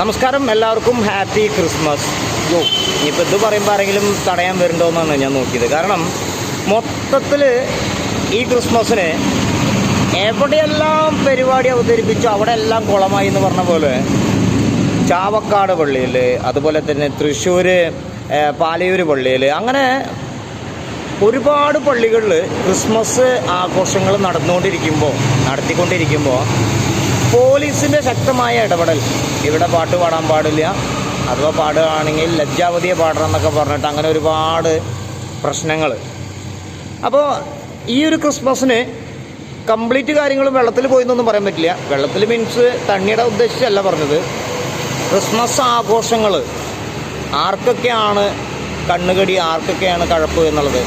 നമസ്കാരം എല്ലാവർക്കും happy Christmas. യോ ഇനിയിപ്പോൾ ഇത് പറയുമ്പോൾ ആരെങ്കിലും തടയാൻ വരുന്നുണ്ടോയെന്നാണ് ഞാൻ നോക്കിയത്. കാരണം മൊത്തത്തിൽ ഈ ക്രിസ്മസിന് എവിടെയെല്ലാം പരിപാടി അവതരിപ്പിച്ചു അവിടെ എല്ലാം കുളമായി എന്ന് പറഞ്ഞ പോലെ ചാവക്കാട് പള്ളിയിൽ അതുപോലെ തന്നെ തൃശ്ശൂർ പാലയൂർ പള്ളിയിൽ അങ്ങനെ ഒരുപാട് പള്ളികളിൽ ക്രിസ്മസ് ആഘോഷങ്ങൾ നടന്നുകൊണ്ടിരിക്കുമ്പോൾ നടത്തിക്കൊണ്ടിരിക്കുമ്പോൾ പോലീസിന്റെ ശക്തമായ ഇടപെടൽ. ഇവിടെ പാട്ട് പാടാൻ പാടില്ല. അഥവാ പാടുകയാണെങ്കിൽ ലജ്ജാവതിയെ പാടണം എന്നൊക്കെ പറഞ്ഞിട്ട് അങ്ങനെ ഒരുപാട് പ്രശ്നങ്ങൾ. അപ്പോൾ ഈ ഒരു ക്രിസ്മസിന് കംപ്ലീറ്റ് കാര്യങ്ങളും വെള്ളത്തിൽ പോയി എന്നൊന്നും പറയാൻ പറ്റില്ല. വെള്ളത്തിൽ മീൻസ് തണ്ണിയുടെ ഉദ്ദേശിച്ചല്ല പറഞ്ഞത്. ക്രിസ്മസ് ആഘോഷങ്ങൾ. ആർക്കൊക്കെയാണ് കണ്ണുകടി ആർക്കൊക്കെയാണ് കഴപ്പ് എന്നുള്ളത്.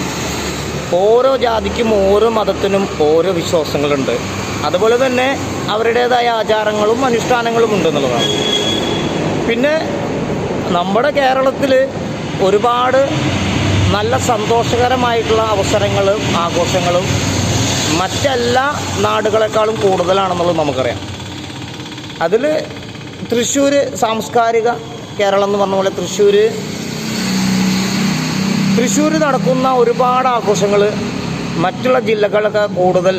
ഓരോ ജാതിക്കും ഓരോ മതത്തിനും ഓരോ വിശ്വാസങ്ങളുണ്ട്. അതുപോലെ തന്നെ അവരുടേതായ ആചാരങ്ങളും അനുഷ്ഠാനങ്ങളും ഉണ്ട് എന്നുള്ളതാണ് പിന്നെ നമ്മുടെ കേരളത്തിൽ ഒരുപാട് നല്ല സന്തോഷകരമായിട്ടുള്ള അവസരങ്ങളും ആഘോഷങ്ങളും മറ്റെല്ലാ നാടുകളെക്കാളും കൂടുതലാണെന്നുള്ളത് നമുക്കറിയാം. അതിൽ തൃശ്ശൂർ സാംസ്കാരിക കേരളം എന്ന് പറഞ്ഞ പോലെ തൃശ്ശൂർ തൃശ്ശൂർ നടക്കുന്ന ഒരുപാട് ആഘോഷങ്ങൾ മറ്റുള്ള ജില്ലകളൊക്കെ കൂടുതൽ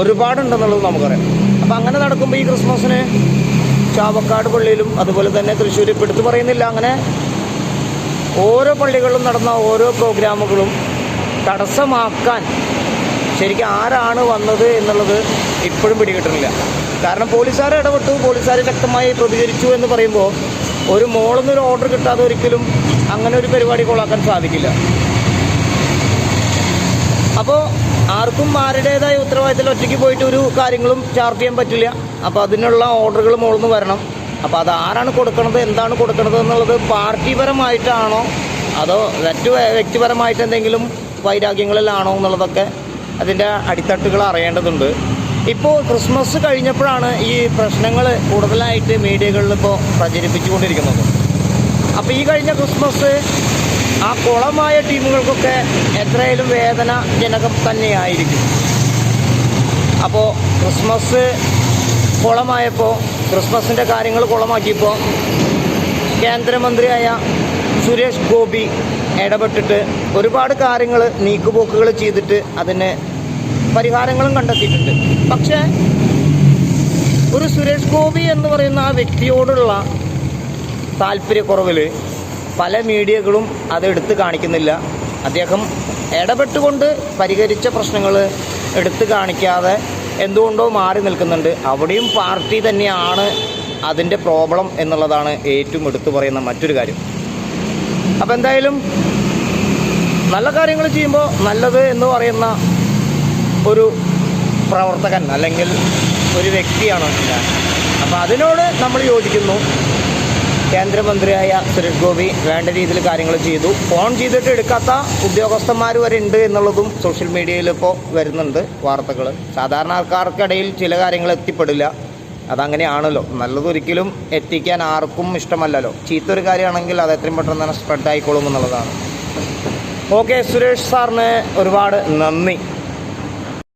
ഒരുപാടുണ്ടെന്നുള്ളത് നമുക്കറിയാം. അപ്പം അങ്ങനെ നടക്കുമ്പോൾ ഈ ക്രിസ്മസിന് ചാവക്കാട് പള്ളിയിലും അതുപോലെ തന്നെ തൃശ്ശൂർ ഇപ്പം എടുത്തു പറയുന്നില്ല. അങ്ങനെ ഓരോ പള്ളികളിലും നടന്ന ഓരോ പ്രോഗ്രാമുകളും തടസ്സമാക്കാൻ ശരിക്കും ആരാണ് വന്നത് എന്നുള്ളത് ഇപ്പോഴും പിടികിട്ടുന്നില്ല. കാരണം പോലീസുകാർ ഇടപെട്ടു. പോലീസുകാർ ശക്തമായി പ്രതികരിച്ചു എന്ന് പറയുമ്പോൾ ഒരു മോളിൽ നിന്നൊരു ഓർഡർ കിട്ടാതെ ഒരിക്കലും അങ്ങനെ ഒരു പരിപാടി കൊള്ളാക്കാൻ സാധിക്കില്ല. അപ്പോൾ ആർക്കും ആരുടേതായ ഉത്തരവാദിത്തത്തിൽ ഒറ്റയ്ക്ക് പോയിട്ട് ഒരു കാര്യങ്ങളും ചാർജ് ചെയ്യാൻ പറ്റില്ല. അപ്പോൾ അതിനുള്ള ഓർഡറുകൾ മുകളിൽ വരണം. അപ്പോൾ അത് ആരാണ് കൊടുക്കുന്നത് എന്താണ് കൊടുക്കുന്നത് എന്നുള്ളത് പാർട്ടിപരമായിട്ടാണോ അതോ മറ്റു വ്യക്തിപരമായിട്ട് എന്തെങ്കിലും വൈരാഗ്യങ്ങളിലാണോ എന്നുള്ളതൊക്കെ അതിന്റെ അടിത്തട്ടുകൾ അറിയേണ്ടതുണ്ട്. ഇപ്പോൾ ക്രിസ്മസ് കഴിഞ്ഞപ്പോഴാണ് ഈ പ്രശ്നങ്ങൾ കൂടുതലായിട്ട് മീഡിയകളിൽ ഇപ്പോൾ പ്രചരിപ്പിച്ചുകൊണ്ടിരിക്കുന്നത്. അപ്പോൾ ഈ കഴിഞ്ഞ ക്രിസ്മസ് ആ കുളമായ ടീമുകൾക്കൊക്കെ എത്രയായാലും വേദന ജനകം തന്നെയായിരിക്കും. അപ്പോൾ ക്രിസ്മസ് കുളമായപ്പോൾ ക്രിസ്മസിന്റെ കാര്യങ്ങൾ കുളമാക്കിയപ്പോൾ കേന്ദ്രമന്ത്രിയായ സുരേഷ് ഗോപി ഇടപെട്ടിട്ട് ഒരുപാട് കാര്യങ്ങൾ നീക്കുപോക്കുകൾ ചെയ്തിട്ട് അതിന് പരിഹാരങ്ങളും കണ്ടെത്തിയിട്ടുണ്ട്. പക്ഷേ ഒരു സുരേഷ് ഗോപി എന്ന് പറയുന്ന ആ വ്യക്തിയോടുള്ള താല്പര്യക്കുറവിൽ പല മീഡിയകളും അത് എടുത്തു കാണിക്കുന്നില്ല. അദ്ദേഹം ഇടപെട്ടുകൊണ്ട് പരിഹരിച്ച പ്രശ്നങ്ങൾ എടുത്തു കാണിക്കാതെ എന്തുകൊണ്ടോ മാറി നിൽക്കുന്നുണ്ട്. അവിടെയും പാർട്ടി തന്നെയാണ് അതിന്റെ പ്രോബ്ലം എന്നുള്ളതാണ് ഏറ്റവും എടുത്തു പറയുന്ന മറ്റൊരു കാര്യം. അപ്പോൾ എന്തായാലും നല്ല കാര്യങ്ങൾ ചെയ്യുമ്പോൾ നല്ലത് എന്ന് പറയുന്ന ഒരു പ്രവർത്തകൻ അല്ലെങ്കിൽ ഒരു വ്യക്തിയാണ് ഞാൻ. അപ്പോൾ അതിനോട് നമ്മൾ യോജിക്കുന്നു. കേന്ദ്രമന്ത്രിയായ സുരേഷ് ഗോപി വേണ്ട രീതിയിൽ കാര്യങ്ങൾ ചെയ്തു. ഫോൺ ചെയ്തിട്ട് എടുക്കാത്ത ഉദ്യോഗസ്ഥന്മാർ വരെ ഉണ്ട് എന്നുള്ളതും സോഷ്യൽ മീഡിയയിൽ ഇപ്പോൾ വരുന്നുണ്ട് വാർത്തകൾ. സാധാരണ ആൾക്കാർക്കിടയിൽ ചില കാര്യങ്ങൾ എത്തിപ്പെടില്ല. അതങ്ങനെയാണല്ലോ. നല്ലതൊരിക്കലും എത്തിക്കാൻ ആർക്കും ഇഷ്ടമല്ലല്ലോ. ചീത്തൊരു കാര്യമാണെങ്കിൽ അത് എത്രയും പെട്ടെന്ന് തന്നെ സ്പ്രെഡ് ആയിക്കോളും എന്നുള്ളതാണ്. ഓക്കെ സുരേഷ് സാറിന് ഒരുപാട് നന്ദി.